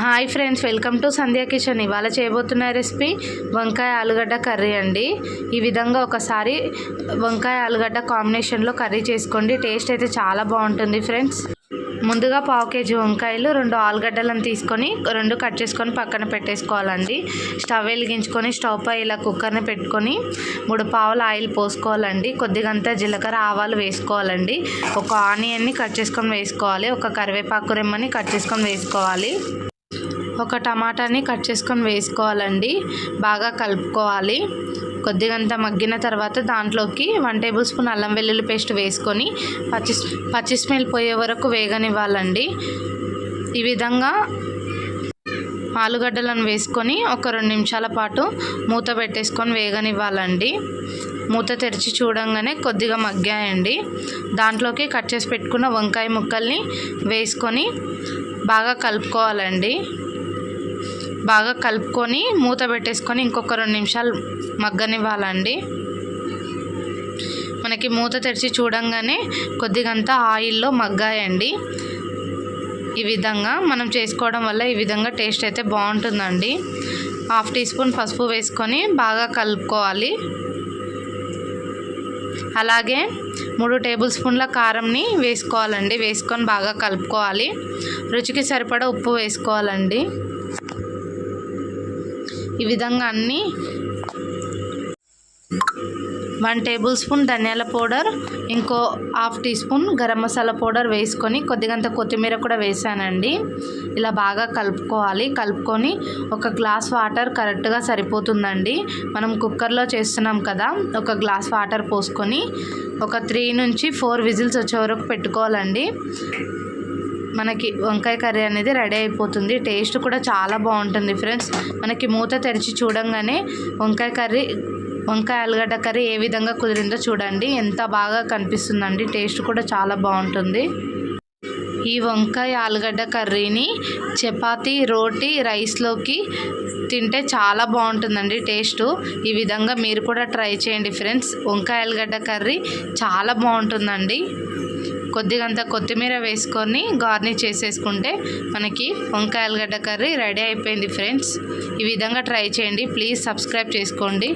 Hi friends welcome to Sandhya kitchen ఇవాళ చేయబోతున్న recipe వంకాయ ఆలుగడ్డ కర్రీ అండి. ఈ విధంగా ఒకసారి వంకాయ ఆలుగడ్డ కాంబినేషన్లో కర్రీ చేసుకోండి. టేస్ట్ అయితే చాలా బాగుంటుంది ఫ్రెండ్స్. ముందుగా పావు కేజీ వంకాయలు రెండు ఆలుగడ్డలను తీసుకొని రెండు కట్ చేసుకొని పక్కన పెట్టేసుకోవాలండి. స్టవ్ వెలిగించుకొని స్టవ్ పై ఇలా కుక్కర్ని పెట్టుకొని మూడు పావుల ఆయిల్ పోసుకోవాలండి. కొద్దిగంత జీలకర్ర ఆవాలు వేసుకోవాలండి. ఒక ఆనియన్ని కట్ చేసుకొని వేసుకోవాలి. ఒక కరివేపాకు రెమ్మని కట్ చేసుకొని వేసుకోవాలి. ఒక టమాటాని కట్ చేసుకొని వేసుకోవాలండి. బాగా కలుపుకోవాలి. కొద్దిగంత మగ్గిన తర్వాత దాంట్లోకి వన్ టేబుల్ స్పూన్ అల్లం వెల్లుల్లి పేస్ట్ వేసుకొని పచ్చి పచ్చి స్మెల్ పోయే వరకు వేగనివ్వాలండి. ఈ విధంగా ఆలుగడ్డలను వేసుకొని ఒక రెండు నిమిషాల పాటు మూత పెట్టేసుకొని వేగనివ్వాలండి. మూత తెరిచి చూడంగానే కొద్దిగా మగ్గాయండి. దాంట్లోకి కట్ చేసి పెట్టుకున్న వంకాయ ముక్కల్ని వేసుకొని బాగా కలుపుకోవాలండి. బాగా కలుపుకొని మూత పెట్టేసుకొని ఇంకొక రెండు నిమిషాలు మగ్గనివ్వాలండి. మనకి మూత తెరిచి చూడంగానే కొద్దిగంత ఆయిల్లో మగ్గాయండి. ఈ విధంగా మనం చేసుకోవడం వల్ల ఈ విధంగా టేస్ట్ అయితే బాగుంటుందండి. హాఫ్ టీ స్పూన్ పసుపు వేసుకొని బాగా కలుపుకోవాలి. అలాగే మూడు టేబుల్ స్పూన్ల కారంని వేసుకోవాలండి. వేసుకొని బాగా కలుపుకోవాలి. రుచికి సరిపడా ఉప్పు వేసుకోవాలండి. ఈ విధంగా అన్నీ వన్ టేబుల్ స్పూన్ ధనియాల పౌడర్ ఇంకో half teaspoon garam masala powder వేసుకొని కొద్దిగంత కొత్తిమీర కూడా వేసానండి. ఇలా బాగా కలుపుకోవాలి. కలుపుకొని ఒక గ్లాస్ వాటర్ కరెక్ట్గా సరిపోతుందండి. మనం కుక్కర్లో చేస్తున్నాం కదా ఒక గ్లాస్ వాటర్ పోసుకొని ఒక త్రీ నుంచి ఫోర్ విజిల్స్ వచ్చే వరకు పెట్టుకోవాలండి. మనకి వంకాయ కర్రీ అనేది రెడీ అయిపోతుంది. టేస్ట్ కూడా చాలా బాగుంటుంది ఫ్రెండ్స్. మనకి మూత తెరిచి చూడంగానే వంకాయ కర్రీ వంకాయ ఆలుగడ్డ కర్రీ ఏ విధంగా కుదిరిందో చూడండి. ఎంత బాగా కనిపిస్తుందండి. టేస్ట్ కూడా చాలా బాగుంటుంది. ఈ వంకాయ ఆలుగడ్డ కర్రీని చపాతి రోటీ రైస్లోకి తింటే చాలా బాగుంటుందండి టేస్ట్. ఈ విధంగా మీరు కూడా ట్రై చేయండి ఫ్రెండ్స్. వంకాయ ఆలుగడ్డ కర్రీ చాలా బాగుంటుందండి. కొద్దిగంత కొత్తిమీర వేసుకొని గార్నిష్ చేసేసుకుంటే మనకి వంకాయ ఆలుగడ్డ కర్రీ రెడీ అయిపోయింది ఫ్రెండ్స్. ఈ విధంగా ట్రై చేయండి. ప్లీజ్ సబ్స్క్రైబ్ చేసుకోండి.